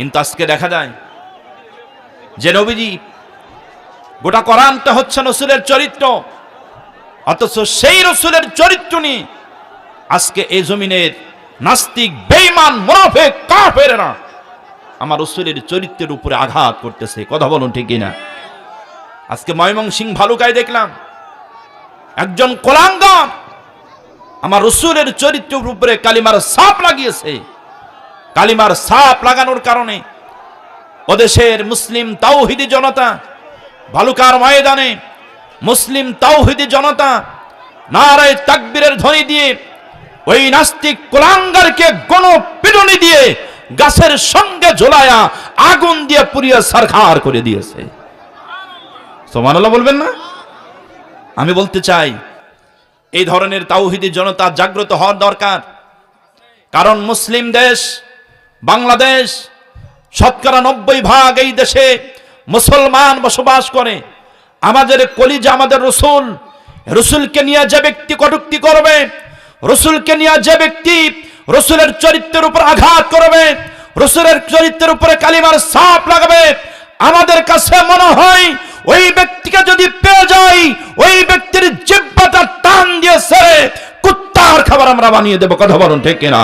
কিন্তু আজকে দেখা যায় যে নবীজি গোটা কোরআনটা হচ্ছে রসুলের চরিত্র, অথচ সেই রসুলের চরিত্র নিয়ে আজকে এই জমিনের নাস্তিক, বেঈমান, মুনাফিক, কাফেররা আমার রসুলের চরিত্রের উপরে আঘাত করতেছে। কথা বলুন ঠিক না আজকে ময়মনসিং ভালুকায় দেখলাম একজন কোলাঙ্গার আমার রসুলের চরিত্রের উপরে কালিমার সাপ লাগিয়েছে। কালিমার সাপ লাগানোর কারণে ওদেশের মুসলিম তাওহিদি জনতা ভালুকার ময়দানে মুসলিম তাওহিদি জনতা নারায় তাকবীরের ধ্বনি দিয়ে ওই নাস্তিক কোলাঙ্গারকে গণপিটনি দিয়ে গাছের সঙ্গে ঝোলায়া আগুন দিয়ে পুড়িয়ে সারখার করে দিয়েছে। সোমানাল্লাহ বলবেন না? আমি বলতে চাই, এই ধরনের তাওহিদি জনতা জাগ্রত হওয়ার দরকার। কারণ মুসলিম দেশ বাংলাদেশ শতকরা নব্বই ভাগ এই দেশে মুসলমান বসবাস করে। আমাদের কলিজা, আমাদের রসুল, রসুলকে নিয়ে যে ব্যক্তি কটুক্তি করবে, রসুলকে নিয়ে যে ব্যক্তি রসুলের চরিত্রের উপর আঘাত করবে, রসুলের চরিত্রের উপরে কালিমার সাপ লাগাবে, আমাদের কাছে মনে হয় ওই ব্যক্তিকে যদি পেয়ে যাই, ওই ব্যক্তির জিব্বাটা টান দিয়ে সেরে কুত্তার খাবার আমরা বানিয়ে দেবো। কথা বলুন ঠিক কিনা?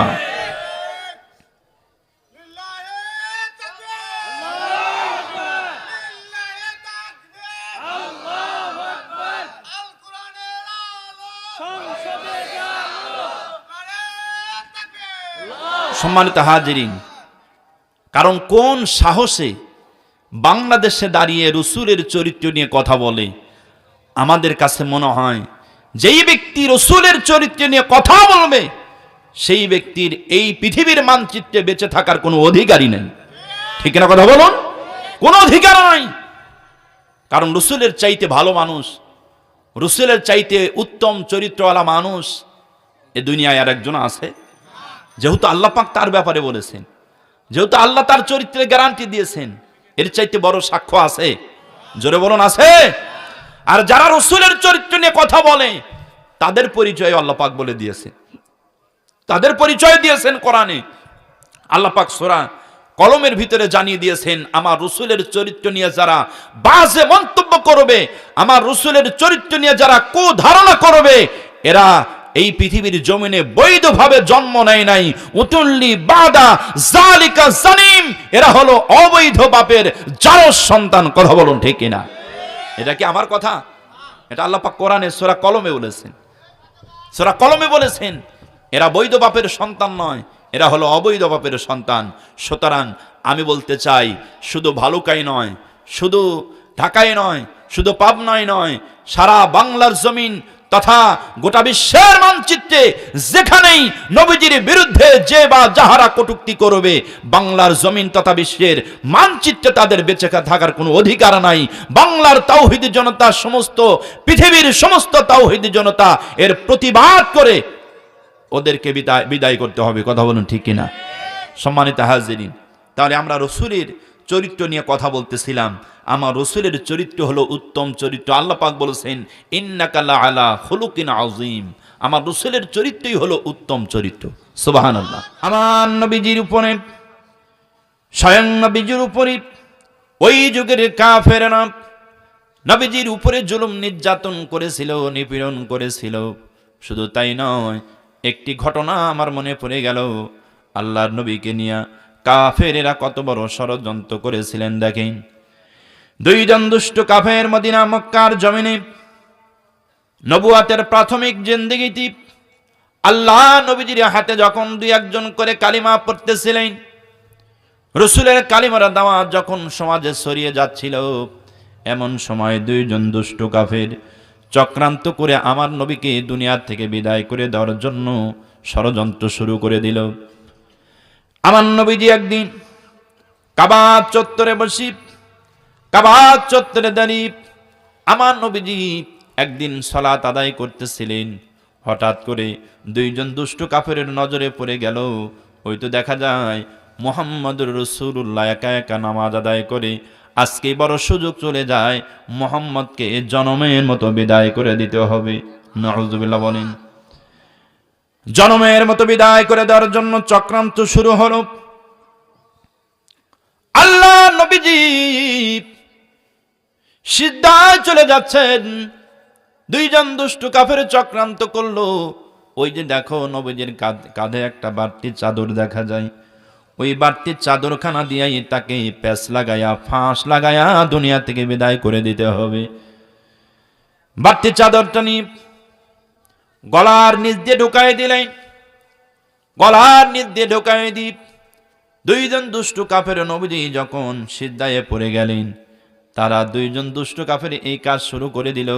সম্মানিত হাজিরিন, কারণ কোন সাহসে বাংলাদেশে দাঁড়িয়ে রসুলের চরিত্র নিয়ে কথা বলে? আমাদের কাছে মনে হয় যেই ব্যক্তি রসুলের চরিত্র নিয়ে কথা বলবে, সেই ব্যক্তির এই পৃথিবীর মানচিত্রে বেঁচে থাকার কোনো অধিকারই নেই। ঠিক না কথা বলুন? কোনো অধিকার নাই। কারণ রসুলের চাইতে ভালো মানুষ, রসুলের চাইতে উত্তম চরিত্রওয়ালা মানুষ এ দুনিয়ায় আর একজন আছে। যেহেতু আল্লাহ পাক তার ব্যাপারে বলেছেন, যেহেতু আল্লাহ তার চরিত্রে গ্যারান্টি দিয়েছেন, এর চাইতে বড় সাক্ষ্য আছে। জোরে বলুন, আছে? আর যারা রসুলের চরিত্র নিয়ে কথা বলে, তাদের পরিচয় আল্লাহ পাক বলে দিয়েছেন। তাদের পরিচয় দিয়েছেন কোরআনে। আল্লাহ পাক সোরা কলমের ভিতরে জানিয়ে দিয়েছেন, আমার রসুলের চরিত্র নিয়ে যারা বাজে মন্তব্য করবে, আমার রসুলের চরিত্র নিয়ে যারা কু ধারণা করবে, এরা এই পৃথিবীর জমিনে বৈধভাবে জন্ম নেয় নাই। উতুল্লি বাদা জালিকা জানিম। এরা হলো অবৈধ বাপের জারস সন্তান, কথা বলুন ঠিক কিনা? এটা কি আমার কথা? এটা আল্লাহ পাক কোরআনে সোরা কলমে বলেছেন। সোরা কলমে বলেছেন, এরা বৈধ বাপের সন্তান নয়, এরা হলো অবৈধ বাপের সন্তান। সুতরাং আমি বলতে চাই, শুধু ভালুকাই নয়, শুধু ঢাকায় নয়, শুধু পাবনায় নয়, সারা বাংলার জমিন তথা গোটা বিশ্বের মানচিত্রে যেখানেই নবীজির বিরুদ্ধে যে বা যাহারা কটুক্তি করবে, বাংলার জমিন তথা বিশ্বের মানচিত্রে তাদের বেঁচে থাকার কোনো অধিকার নাই। বাংলার তাওহিদি জনতা সমস্ত, পৃথিবীর সমস্ত তাওহিদি জনতা এর প্রতিবাদ করে ওদেরকে বিদায় বিদায় করতে হবে। কথা বলুন ঠিক কিনা? সম্মানিত হাজিরিন, তাহলে আমরা রসুলের চরিত্র নিয়ে কথা বলতেছিলাম। আমার রসুলের চরিত্র হলো উত্তম চরিত্র। আল্লাহ পাক বলেছেন ইন্নাকাল্লা আলা হলুকিন আজিম আমার রসুলের চরিত্রই হলো উত্তম চরিত্র। সুবাহান আল্লাহ আমার নবীজির উপরে, স্বয়ং নবীজির উপরে, ওই যুগের কা কাফেরেরা নবীজির উপরে জুলুম নির্যাতন করেছিল, নিপীড়ন করেছিল। শুধু তাই নয়, একটি ঘটনা আমার মনে পড়ে গেল। আল্লাহর নবীকে নিয়ে কাফেরেরা কত বড় ষড়যন্ত্র করেছিলেন দেখেন। দুইজন দুষ্ট কাফের মদিনা, মক্কার জমিনে নবুয়াতের প্রাথমিক জিন্দিগিটি আল্লাহ নবীজির হাতে যখন দুই একজন করে কালিমা পড়তেছিলেন, রসুলের কালিমারা দাওয়া যখন সমাজে ছড়িয়ে যাচ্ছিল, এমন সময় দুইজন দুষ্ট কাফের চক্রান্ত করে আমার নবীকে দুনিয়ার থেকে বিদায় করে দেওয়ার জন্য ষড়যন্ত্র শুরু করে দিল। আমার নবীজি একদিন কাবা চত্বরে বসি আমার নবীজি একদিন সলাত আদায় করতেছিলেন। হঠাৎ করে দুইজন দুষ্ট কাফেরের নজরে পড়ে গেল। ওই তো দেখা যায় মোহাম্মদুর রসুল্লাহ একা একা নামাজ আদায় করে। আজকে বড় সুযোগ চলে যায় মোহাম্মদকে জনমের মতো বিদায় করে দিতে হবে। নজুবিল্লাহ বলেন। জনমের মতো বিদায় করে দেওয়ার জন্য চক্রান্ত শুরু হলো। নবীজি সিদ্ধায় চলে যাচ্ছেন। দুইজন দুষ্টু কাফের চক্রান্ত করল। ওই যে দেখো নবীজির কাঁধ- একটা বাড়তি চাদর দেখা যায়। ওই বাড়তি চাদরখানা দিয়াই তাকে প্যাস লাগায়া, ফাঁস লাগায়া দুনিয়া থেকে বিদায় করে দিতে হবে। বাড়তি চাদরটা নিয়ে গলার নিচ দিয়ে ঢুকাই দিলেন। গলার নিচ দিয়ে ঢুকাই দি দুইজন দুষ্টু কাফের নবীজি যখন সিদ্ধায় পড়ে গেলেন তারা দুইজন দুষ্টু কাফের এই কাজ শুরু করে দিল।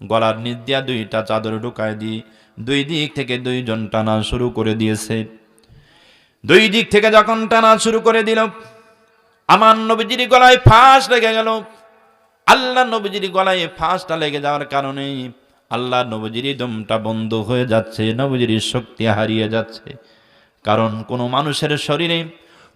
গলার নিচ দিয়া দুইটা চাদর ঢুকায় দিয়ে দুই দিক থেকে দুইজন টানা শুরু করে দিয়েছে। দুই দিক থেকে যখন টানা শুরু করে দিল, আমার নবীজির গলায় ফাঁস লেগে গেল। আল্লাহ নবীজির গলায় ফাঁসটা লেগে যাওয়ার কারণে আল্লাহ নবীজির দমটা বন্ধ হয়ে যাচ্ছে, নবীজির শক্তি হারিয়ে যাচ্ছে। কারণ কোনো মানুষের শরীরে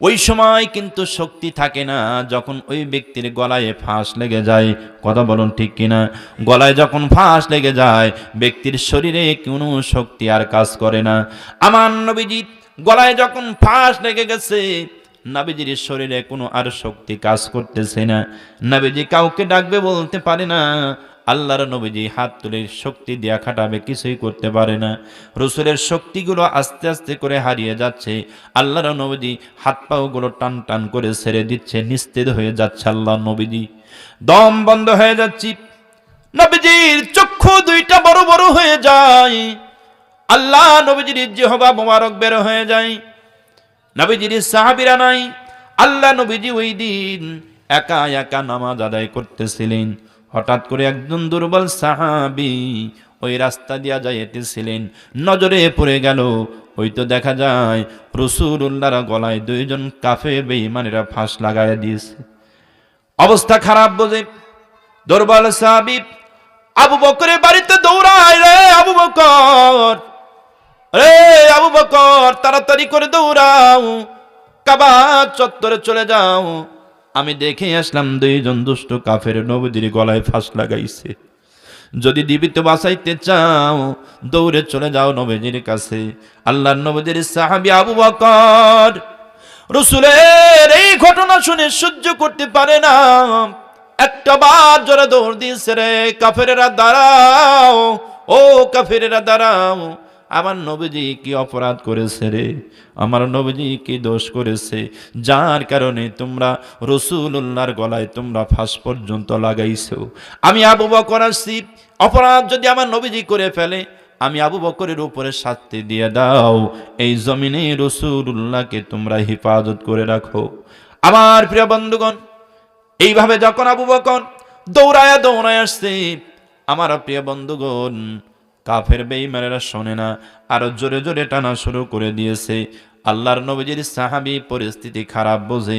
ওই সময় কিন্তু শক্তি থাকে না, যখন ওই ব্যক্তির গলায় ফাঁস লেগে যায়। কথা বলুন ঠিক কিনা? গলায় যখন ফাঁস লেগে যায়, ব্যক্তির শরীরে কোনো শক্তি আর কাজ করে না। আমার নবীজি গলায় যখন ফাঁস লেগে গেছে, নাবিজির শরীরে কোনো আর শক্তি কাজ করতেছে না। নাবিজি কাউকে ডাকবে বলতে পারে না আল্লাহর নবীজি হাত তুলে শক্তি দিয়া খাটাবে, কিছুই করতে পারে না। রসুলের শক্তিগুলো আস্তে আস্তে করে হারিয়ে যাচ্ছে। আল্লাহর নবীজি হাত পাওগুলো টান টান করে ছেড়ে দিচ্ছে, নিস্তেজ হয়ে যাচ্ছে আল্লাহ নবীজি। দম বন্ধ হয়ে যাচ্ছি। নবীজির চক্ষু দুইটা বড় বড় হয়ে যায়। আল্লাহ নবীজির জেহবা মোবারক বের হয়ে যায়। নবীজির সাহাবিরা নাই। আল্লাহ নবীজি ওই দিন একা একা নামাজ আদায় করতেছিলেন। হঠাৎ করে একজন দুর্বল সাহাবি ওই রাস্তা দিয়া যাইতেছিলেন। নজরে পড়ে গেল ওই তো দেখা যায় রসুল্লাহর গলায় দুইজন কাফে বেইমানেরা ফাঁস লাগাইয়া দিয়েছে। অবস্থা খারাপ বোঝে দুর্বল সাহাবি, আবু বকরের বাড়িতে দৌড়ায় রে আবু বকর, রে আবু বকর, তাড়াতাড়ি করে দৌড়াও, কাবা চত্বরে চলে যাও। আমি দেখে আসলাম দুইজন দুষ্ট কাফের নবীদের গলায় ফাঁস লাগাইছে। যদি জীবিত বাঁচাইতে চাও, দৌড়ে চলে যাও নবীজির কাছে। আল্লাহ নবীজির সাহাবি আবু বকর রসুলের এই ঘটনা শুনে সহ্য করতে পারে না। একটা বার জোরে দৌড় দিয়েছে রে, কাফেরেরা দাঁড়াও, ও কাফেরেরা দাঁড়াও। আমার নবীজি কি অপরাধ করেছে রে? আমার নবীজি কি দোষ করেছে? যার কারণে তোমরা রসুল্লাহর গলায় তোমরা ফাঁস পর্যন্ত লাগাইছো। আমি আবু বকর আসছি অপরাধ যদি আমার নবীজি করে ফেলে, আমি আবু বকরের উপরে শাস্তি দিয়ে দাও। এই জমিনে রসুল্লাহকে তোমরা হেফাজত করে রাখো। আমার প্রিয় বন্ধুগণ, এইভাবে যখন আবু বকর দৌড়ায়া দৌড়ায় আসছে, আমার প্রিয় বন্ধুগণ কাফের বেইমানেরা শোনে না, আরও জোরে জোরে টানা শুরু করে দিয়েছে। আল্লাহর নবীজির সাহাবি পরিস্থিতি খারাপ বোঝে,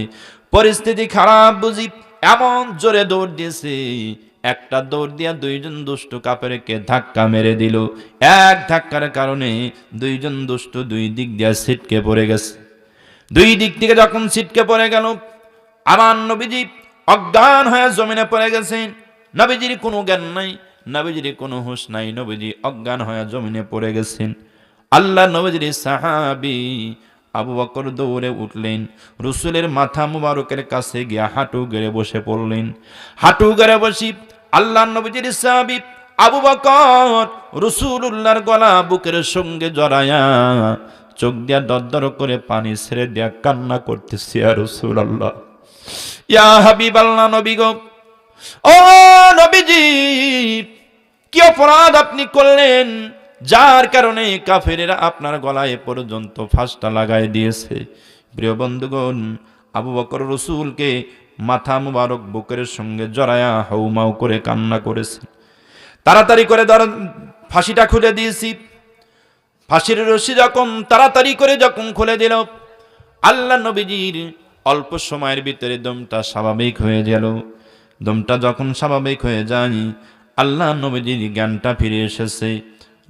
পরিস্থিতি খারাপ বুঝি এমন জোরে দৌড় দিয়েছে। একটা দৌড় দিয়া দুইজন দুষ্ট কাপেরকে ধাক্কা মেরে দিল। এক ধাক্কার কারণে দুইজন দুষ্ট দুই দিক দিয়া ছিটকে পড়ে গেছে। দুই দিক থেকে যখন ছিটকে পড়ে গেল, আমার নবীজি অজ্ঞান হয়ে জমিনে পড়ে গেছেন। নবীজির কোনো জ্ঞান নাই। নবীজির কোনো হুঁশ নাই, নবীজি অজ্ঞান হয়ে জমিনে পড়ে গেছেন। আল্লাহ নবীজির সাহাবি আবু বকর দৌড়ে উঠলেন, রসুলের মাথা মুবারকের কাছে গিয়া হাঁটু গেড়ে বসে পড়লেন। হাঁটু গেড়ে বসি আল্লাহ নবীজির সাহাবি আবু বকর রসুল্লাহর গলা বুকের সঙ্গে জড়ায়া চোখ দিয়া দরদর করে পানি ছেড়ে দিয়া কান্না করতেছি আর রসুল আল্লাহ ইয়া হাবিব আল্লাহ নবী গো, ও নবীজি কি অপরাধ আপনি করলেন? যার কারণে কাফেরেরা আপনার গলায় পর্যন্ত ফাঁসটা লাগাই দিয়েছে। প্রিয় বন্ধুগণ, আবু বকর রসুলকে মাথা মুবারক বুকের সঙ্গে জড়ায়া হাউমাউ করে কান্না করেছে। তাড়াতাড়ি করে ধর, ফাঁসিটা খুলে দিয়েছি। ফাঁসির রশি যখন তাড়াতাড়ি করে যখন খুলে দিল, আল্লাহ নবীজির অল্প সময়ের ভিতরে দমটা স্বাভাবিক হয়ে গেল। দমটা যখন স্বাভাবিক হয়ে যায় আল্লাহ নবীজির জ্ঞানটা ফিরে এসেছে।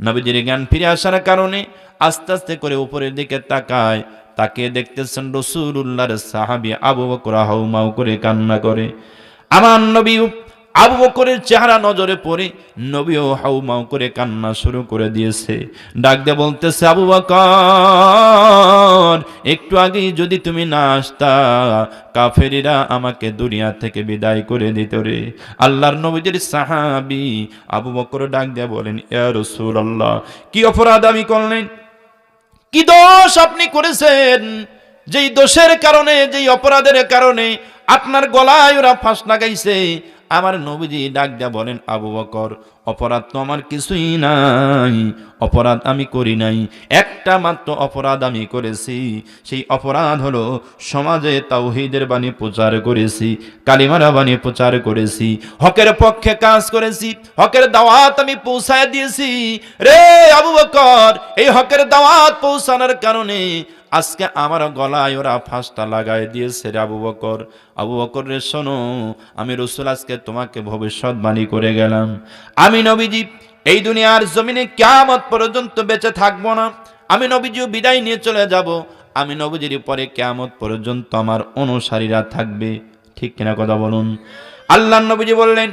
নবীজির জ্ঞান ফিরে আসার কারণে আস্তে আস্তে করে উপরের দিকে তাকায়। তাকে দেখতেছেন রসুল্লাহ সাহাবি আবু বকর হাউমাউ করে কান্না করে। আমার নবী আবু বকরের চেহারা নজরে পড়ে নবী নবীও হাউমাউ করে কান্না শুরু করে দিয়েছে। ডাক দিয়ে বলতেছে, আবু বকর, একটু আগে যদি তুমি না আসতা, কাফেরিরা আমাকে দুনিয়া থেকে বিদায় করে দিত রে। আল্লাহর নবীদের সাহাবি আবু বকর ডাক দিয়ে বলেন ইয়া রাসূলুল্লাহ, কি অপরাধ আমি করলেন? কি দোষ আপনি করেছেন? যেই দোষের কারণে, যেই অপরাধের কারণে আপনার গলায় ওরা ফাঁস লাগাইছে আমার নবীজি ডাক দিয়া বলেন, আবু বকর, অপরাধ তো আমার কিছুই নাই, অপরাধ আমি করি নাই। একটা মাত্র অপরাধ আমি করেছি, সেই অপরাধ হলো সমাজে তাওহীদের বাণী প্রচার করেছি, কালিমারা বাণী প্রচার করেছি, হকের পক্ষে কাজ করেছি, হকের দাওয়াত আমি পৌঁছায় দিয়েছি। রে আবু বকর, এই হকের দাওয়াত পৌঁছানোর কারণে আজকে আমার গলায় ওরা ফাঁসটা লাগাই দিয়েছে রে আবু বকর। আবু বকর রে, শোনো, আমি রসুল আজকে তোমাকে ভবিষ্যৎবাণী করে গেলাম। আমি নবীজি, এই দুনিয়ার জমিনে কেয়ামত পর্যন্ত বেঁচে থাকব না। আমি নবীজিও বিদায় নিয়ে চলে যাব। আমি নবীজির পরে কেয়ামত পর্যন্ত আমার অনুসারীরা থাকবে। ঠিক কিনা কথা বলুন। আল্লাহ নবীজি বললেন,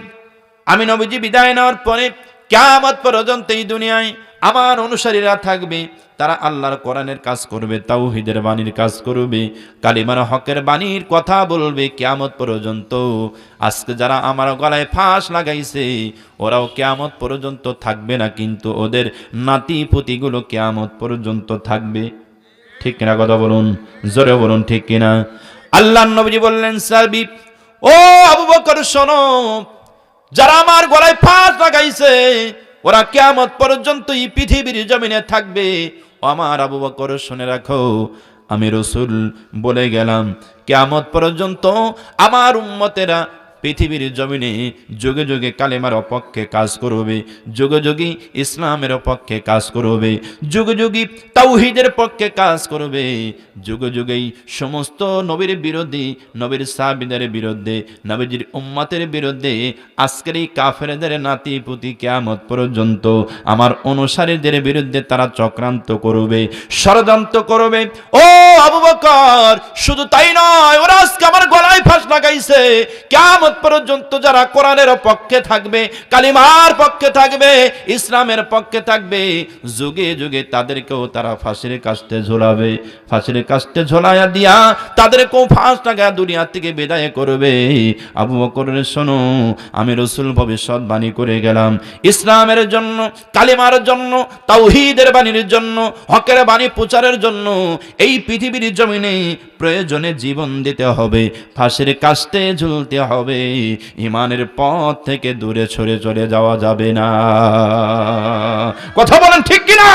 আমি নবীজি বিদায় নেওয়ার পরে কেয়ামত পর্যন্ত এই দুনিয়ায় আমার অনুসারীরা থাকবে, তারা আল্লাহর কোরআনের কাজ করবে, তাওহীদের বাণীর কাজ করবে, কালিমার হকের বাণীর কথা বলবে কেয়ামত পর্যন্ত। আজকে যারা আমার গলায় ফাঁস লাগাইছে, ওরাও কেয়ামত পর্যন্ত থাকবে না, কিন্তু ওদের নাতি পুতিগুলো কেয়ামত পর্যন্ত থাকবে। ঠিক কিনা কথা বলুন? জোরে বলুন ঠিক কিনা? আল্লাহ নবী বললেন সাবি ও আবু বকর, শোনো যারা আমার গলায় ফাঁস লাগাইছে, ওরা কেয়ামত পর্যন্ত এই পৃথিবীর জমিনে থাকবে। আমার আবু বকর, শুনে রাখো, আমি রসুল বলে গেলাম কেমত পর্যন্ত আমার উম্মতেরা পৃথিবীর জমিনে যুগে যুগে কালেমার অপক্ষে কাজ করবে, যুগে যুগে ইসলামের পক্ষে কাজ করবে, যুগে যুগে তাওহিদের পক্ষে কাজ করবে, যুগে যুগেই সমস্ত নবীর বিরোধী নবীর সাহাবিদের বিরুদ্ধে, নবীজির উম্মাতের বিরুদ্ধে আজকের এই কাফেরদের নাতি পুতি কেয়ামত পর্যন্ত আমার অনুসারীদের বিরুদ্ধে তারা চক্রান্ত করবে, ষড়যন্ত্র করবে। ও আবু বকর, শুধু তাই নয়, ওরা আজকে আমার গলায় ফাঁস লাগাইছে। কেয়ামত পর্যন্ত যারা কোরআনের পক্ষে থাকবে, কালিমার পক্ষে থাকবে, ইসলামের পক্ষে থাকবে, যুগে যুগে তাদেরকেও তারা ফাঁসির কাস্তে ঝোলাবে। ফাঁসির কাস্তে ঝোলাইয়া দিয়া তাদেরকেও ফাঁস লাগা দুনিয়া থেকে বিদায় করবে। আবু বকরের শোনো, আমি রসুল ভবিষ্যৎবাণী করে গেলাম। ইসলামের জন্য, কালিমার জন্য, তাওহীদের বাণীর জন্য, হকের বাণী প্রচারের জন্য এই পৃথিবীর জমিনে প্রয়োজনে জীবন দিতে হবে। ফাঁসির কাস্তে ঝুলতে হবে। ইমানের পথ থেকে দূরে সরে চলে যাওয়া যাবে না। কথা বলেন ঠিক কিনা?